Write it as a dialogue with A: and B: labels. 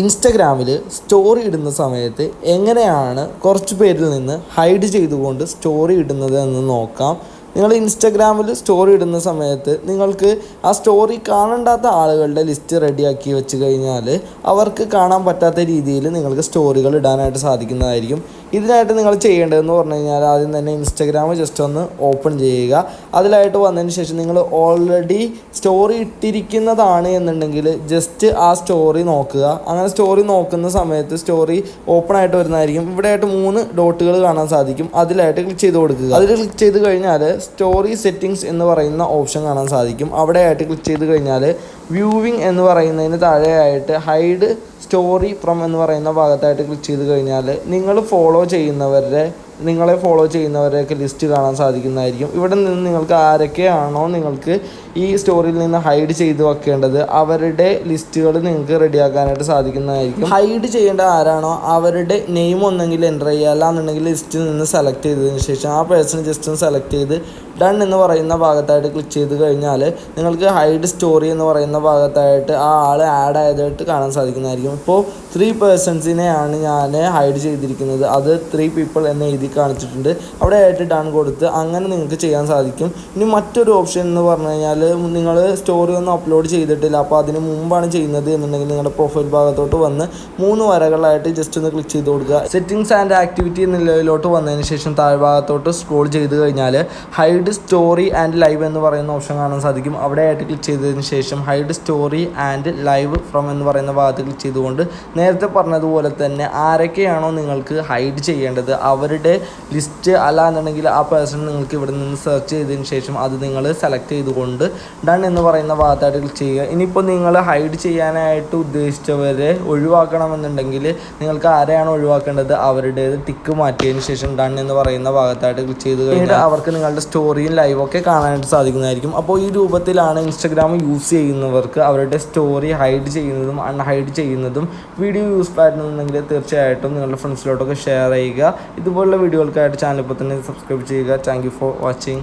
A: ഇൻസ്റ്റഗ്രാമിൽ സ്റ്റോറി ഇടുന്ന സമയത്ത് എങ്ങനെയാണ് കുറച്ച് പേരിൽ നിന്ന് ഹൈഡ് ചെയ്തുകൊണ്ട് സ്റ്റോറി ഇടുന്നത് എന്ന് നോക്കാം. നിങ്ങൾ ഇൻസ്റ്റഗ്രാമിൽ സ്റ്റോറി ഇടുന്ന സമയത്ത് നിങ്ങൾക്ക് ആ സ്റ്റോറി കാണണ്ടാത്ത ആളുകളുടെ ലിസ്റ്റ് റെഡിയാക്കി വെച്ച് കഴിഞ്ഞാൽ അവർക്ക് കാണാൻ പറ്റാത്ത രീതിയിൽ നിങ്ങൾക്ക് സ്റ്റോറികൾ ഇടാനായിട്ട് സാധിക്കുന്നതായിരിക്കും. ഇതിനായിട്ട് നിങ്ങൾ ചെയ്യേണ്ടതെന്ന് പറഞ്ഞു കഴിഞ്ഞാൽ ആദ്യം തന്നെ ഇൻസ്റ്റഗ്രാം ജസ്റ്റ് ഒന്ന് ഓപ്പൺ ചെയ്യുക. അതിലായിട്ട് വന്നതിന് ശേഷം നിങ്ങൾ ഓൾറെഡി സ്റ്റോറി ഇട്ടിരിക്കുന്നതാണ് എന്നുണ്ടെങ്കിൽ ജസ്റ്റ് ആ സ്റ്റോറി നോക്കുക. അങ്ങനെ സ്റ്റോറി നോക്കുന്ന സമയത്ത് സ്റ്റോറി ഓപ്പൺ ആയിട്ട് വരുന്നതായിരിക്കും. ഇവിടെ ആയിട്ട് മൂന്ന് ഡോട്ടുകൾ കാണാൻ സാധിക്കും. അതിലായിട്ട് ക്ലിക്ക് ചെയ്ത് കൊടുക്കുക. അതിൽ ക്ലിക്ക് ചെയ്ത് കഴിഞ്ഞാൽ സ്റ്റോറി സെറ്റിങ്സ് എന്ന് പറയുന്ന ഓപ്ഷൻ കാണാൻ സാധിക്കും. അവിടെ ആയിട്ട് ക്ലിക്ക് ചെയ്ത് കഴിഞ്ഞാൽ വ്യൂവിങ് എന്ന് പറയുന്നതിന് താഴെയായിട്ട് ഹൈഡ് സ്റ്റോറി ഫ്രം എന്ന് പറയുന്ന ഭാഗത്തായിട്ട് ക്ലിക്ക് ചെയ്ത് കഴിഞ്ഞാൽ നിങ്ങൾ ഫോളോ ചെയ്യുന്നവരുടെ നിങ്ങളെ ഫോളോ ചെയ്യുന്നവരെയൊക്കെ ലിസ്റ്റ് കാണാൻ സാധിക്കുന്നതായിരിക്കും. ഇവിടെ നിന്ന് നിങ്ങൾക്ക് ആരൊക്കെയാണോ നിങ്ങൾക്ക് ഈ സ്റ്റോറിയിൽ നിന്ന് ഹൈഡ് ചെയ്ത് വെക്കേണ്ടത് അവരുടെ ലിസ്റ്റുകൾ നിങ്ങൾക്ക് റെഡിയാക്കാനായിട്ട് സാധിക്കുന്നതായിരിക്കും. ഹൈഡ് ചെയ്യേണ്ട ആരാണോ? അവരുടെ നെയിം ഒന്നെങ്കിൽ എന്റർ ചെയ്യുക. അല്ലാന്നുണ്ടെങ്കിൽ ലിസ്റ്റിൽ നിന്ന് സെലക്ട് ചെയ്തതിന് ശേഷം ആ പേഴ്സൺ ജസ്റ്റ് ഒന്ന് സെലക്ട് ചെയ്ത് ഡൺ എന്ന് പറയുന്ന ഭാഗത്തായിട്ട് ക്ലിക്ക് ചെയ്ത് കഴിഞ്ഞാൽ നിങ്ങൾക്ക് ഹൈഡ് സ്റ്റോറി എന്ന് പറയുന്ന ഭാഗത്തായിട്ട് ആ ആൾ ആഡ് ആയതായിട്ട് കാണാൻ സാധിക്കുന്നതായിരിക്കും. ഇപ്പോൾ ത്രീ പേഴ്സൺസിനെയാണ് ഞാൻ ഹൈഡ് ചെയ്തിരിക്കുന്നത്. അത് ത്രീ പീപ്പിൾ എന്ന് എഴുതി കാണിച്ചിട്ടുണ്ട്. അവിടെ ആയിട്ട് ഡൺ കൊടുത്ത് അങ്ങനെ നിങ്ങൾക്ക് ചെയ്യാൻ സാധിക്കും. ഇനി മറ്റൊരു ഓപ്ഷൻ എന്ന് പറഞ്ഞു കഴിഞ്ഞാൽ നിങ്ങൾ സ്റ്റോറി ഒന്നും അപ്ലോഡ് ചെയ്തിട്ടില്ല. അപ്പോൾ അതിന് മുമ്പാണ് ചെയ്യുന്നത് എന്നുണ്ടെങ്കിൽ നിങ്ങളുടെ പ്രൊഫൈൽ ഭാഗത്തോട്ട് വന്ന് മൂന്ന് വരകളായിട്ട് ജസ്റ്റ് ഒന്ന് ക്ലിക്ക് ചെയ്ത് കൊടുക്കുക. സെറ്റിംഗ്സ് ആൻഡ് ആക്ടിവിറ്റി നിലയിലോട്ട് വന്നതിന് ശേഷം താഴെ ഭാഗത്തോട്ട് സ്ക്രോൾ ചെയ്ത് കഴിഞ്ഞാൽ ഹൈഡ് സ്റ്റോറി ആൻഡ് ലൈവ് എന്ന് പറയുന്ന ഓപ്ഷൻ കാണാൻ സാധിക്കും. അവിടെ ആയിട്ട് ക്ലിക്ക് ചെയ്തതിന് ശേഷം hide story and live from എന്ന് പറയുന്ന ഭാഗത്ത് ക്ലിക്ക് ചെയ്തുകൊണ്ട് നേരത്തെ പറഞ്ഞതുപോലെ തന്നെ ആരൊക്കെയാണോ നിങ്ങൾക്ക് ഹൈഡ് ചെയ്യേണ്ടത് അവരുടെ ലിസ്റ്റ് അല്ല എന്നുണ്ടെങ്കിൽ ആ പേഴ്സൺ നിങ്ങൾക്ക് ഇവിടെ നിന്ന് സെർച്ച് ചെയ്തതിന് ശേഷം അത് നിങ്ങൾ സെലക്ട് ചെയ്തുകൊണ്ട് ഡൺ എന്ന് പറയുന്ന ഭാഗത്തായിട്ട് ക്ലിക്ക് ചെയ്യുക. ഇനിയിപ്പോൾ നിങ്ങൾ ഹൈഡ് ചെയ്യാനായിട്ട് ഉദ്ദേശിച്ചവരെ ഒഴിവാക്കണമെന്നുണ്ടെങ്കിൽ നിങ്ങൾക്ക് ആരെയാണ് ഒഴിവാക്കേണ്ടത്? അവരുടേത് ടിക്ക് മാറ്റിയതിന് ശേഷം ഡൺ എന്ന് പറയുന്ന ഭാഗത്തായിട്ട് ക്ലിക്ക് ചെയ്ത് കഴിഞ്ഞാൽ അവർക്ക് നിങ്ങളുടെ സ്റ്റോറിയും ലൈവൊക്കെ കാണാനായിട്ട് സാധിക്കുന്നതായിരിക്കും. അപ്പോൾ ഈ രൂപത്തിലാണ് ഇൻസ്റ്റഗ്രാം യൂസ് ചെയ്യുന്നവർക്ക് അവരുടെ സ്റ്റോറി ഹൈഡ് ചെയ്യുന്നതും അൺഹൈഡ് ചെയ്യുന്നതും വീഡിയോ യൂസ്ഫുൾ ആയിട്ടുണ്ടെങ്കിൽ തീർച്ചയായിട്ടും നിങ്ങളുടെ ഫ്രണ്ട്സിലോട്ടൊക്കെ ഷെയർ ചെയ്യുക. ഇതുപോലുള്ള വീഡിയോകൾക്കായിട്ട് ചാനൽ ഇപ്പോൾ തന്നെ സബ്സ്ക്രൈബ് ചെയ്യുക. Thank for watching